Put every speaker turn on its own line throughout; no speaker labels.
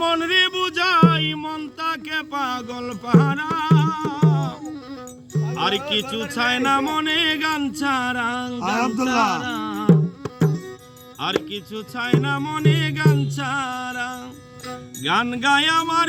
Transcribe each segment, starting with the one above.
মন রে বুঝাই মন তাকে পাগল পাহারা আর কিছু ছায় না মনে গান ছাড়া আর কিছু ছায় না মনে গান ছাড়া। গান গায় আমার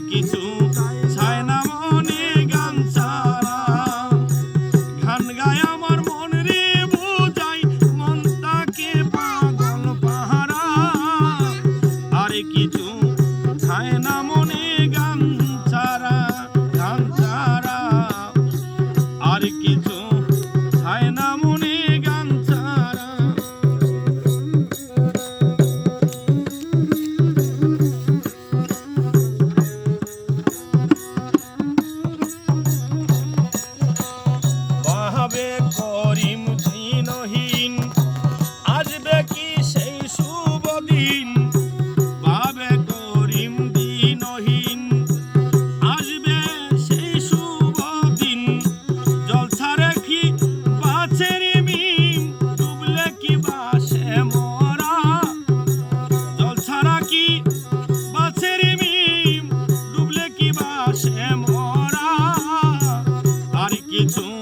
কিছু 一出